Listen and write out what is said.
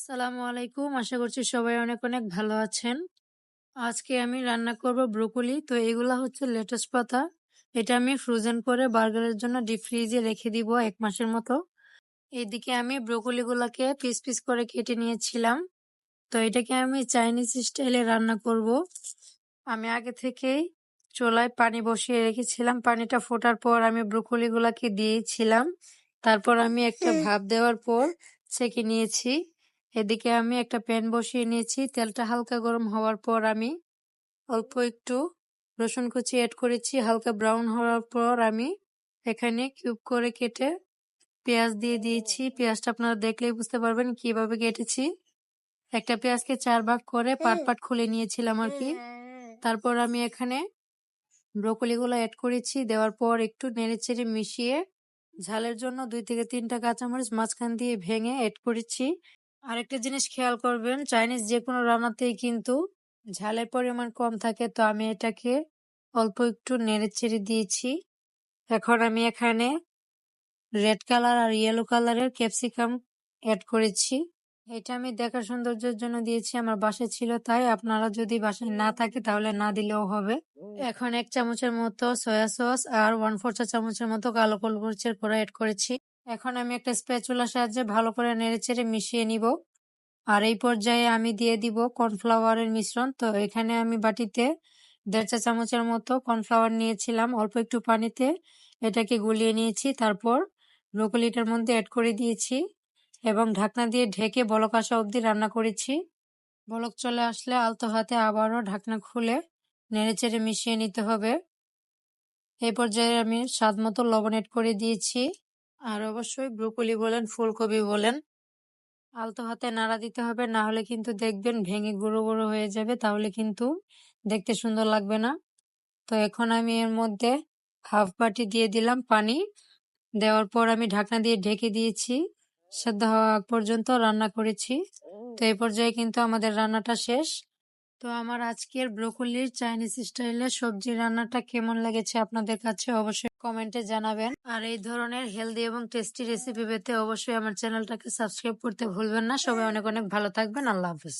আসসালামু আলাইকুম। আশা করছি সবাই অনেক অনেক ভালো আছেন। আজকে আমি রান্না করব ব্রোকলি। তো এগুলা হচ্ছে লেটুস পাতা। এটা আমি ফ্রোজেন করে বার্গারের জন্য ডিপ ফ্রিজে রেখে দিব এক মাসের মতো। এইদিকে আমি ব্রোকলিগুলাকে পিস পিস করে কেটে নিয়েছিলাম। তো এটাকে আমি চাইনিজ স্টাইলে রান্না করব। আমি আগে থেকেই চোলায় পানি বসিয়ে রেখেছিলাম। পানিটা ফোটার পর আমি ব্রোকলিগুলাকে দিয়েছিলাম। তারপর আমি একটা ভাপ দেওয়ার পর ছেঁকে নিয়েছি। এদিকে আমি একটা প্যান বসিয়ে নিয়েছি। তেলটা হালকা গরম হওয়ার পর আমি অল্প একটু রসুন কুচি অ্যাড করেছি। হালকা ব্রাউন হওয়ার পর আমি এখানে কিউব করে কেটে পেঁয়াজ দিয়ে দিয়েছি। পেঁয়াজটা আপনারা দেখলেই বুঝতে পারবেন কীভাবে কেটেছি। একটা পেঁয়াজকে চার ভাগ করে পাট পাট খুলে নিয়েছিলাম আর কি। তারপর আমি এখানে ব্রোকলিগুলো অ্যাড করেছি। দেওয়ার পর একটু নেড়ে চেড়ে মিশিয়ে ঝালের জন্য দুই থেকে তিনটা কাঁচামরিচ মাঝখান দিয়ে ভেঙে অ্যাড করেছি। আরেকটা জিনিস খেয়াল করবেন, চাইনিজ যে কোনো রান্নাতেই কিন্তু ঝালের পরিমাণ কম থাকে। তো আমি এটাকে অল্প একটু নেড়ে চেড়ে দিয়েছি। এখন আমি এখানে রেড কালার আর ইয়েলো কালারের ক্যাপসিকাম অ্যাড করেছি। এটা আমি দেখার সৌন্দর্যের জন্য দিয়েছি, আমার বাসায় ছিল তাই। আপনারা যদি বাসায় না থাকে তাহলে না দিলেও হবে। এখন এক চামচের মতো সয়া সস আর ওয়ান ফোর চা চামচের মতো কালো গোলমরিচের গুঁড়া অ্যাড করেছি। এখন আমি একটা স্প্যাচুলার সাহায্যে ভালো করে নেড়েচেড়ে মিশিয়ে নিব। আর এই পর্যায়ে আমি দিয়ে দিব কর্নফ্লাওয়ারের মিশ্রণ। তো এখানে আমি বাটিতে দেড় চা চামচের মতো কর্নফ্লাওয়ার নিয়েছিলাম। অল্প একটু পানিতে এটাকে গুলিয়ে নিয়েছি। তারপর ব্রোকলিটার মধ্যে অ্যাড করে দিয়েছি এবং ঢাকনা দিয়ে ঢেকে বলক আসা অবধি রান্না করেছি। বলক চলে আসলে আলতো হাতে আবারও ঢাকনা খুলে নেড়েচেড়ে মিশিয়ে নিতে হবে। এই পর্যায়ে আমি স্বাদ মতো লবণ এড করে দিয়েছি। আর অবশ্যই ব্রোকলি বলেন, ফুলকপি বলেন, আলতো হাতে নাড়া দিতে হবে। না হলে কিন্তু দেখবেন ভেঙে গুঁড়ো গুঁড়ো হয়ে যাবে, তাহলে কিন্তু দেখতে সুন্দর লাগবে না। তো এখন আমি এর মধ্যে হাফ বাটি দিয়ে দিলাম পানি। দেওয়ার পর আমি ঢাকনা দিয়ে ঢেকে দিয়েছি। সেদ্ধ হওয়া পর্যন্ত রান্না করেছি। তো এই পর্যায়ে কিন্তু আমাদের রান্নাটা শেষ। তো আমার আজকের ব্রোকলির চাইনিজ স্টাইলের সবজি রান্নাটা কেমন লেগেছে আপনাদের কাছে অবশ্যই কমেন্টে জানাবেন। আর এই ধরনের হেলদি এবং টেস্টি রেসিপি পেতে অবশ্যই আমার চ্যানেলটাকে সাবস্ক্রাইব করতে ভুলবেন না। সবাই অনেক অনেক ভালো থাকবেন। আল্লাহ হাফিজ।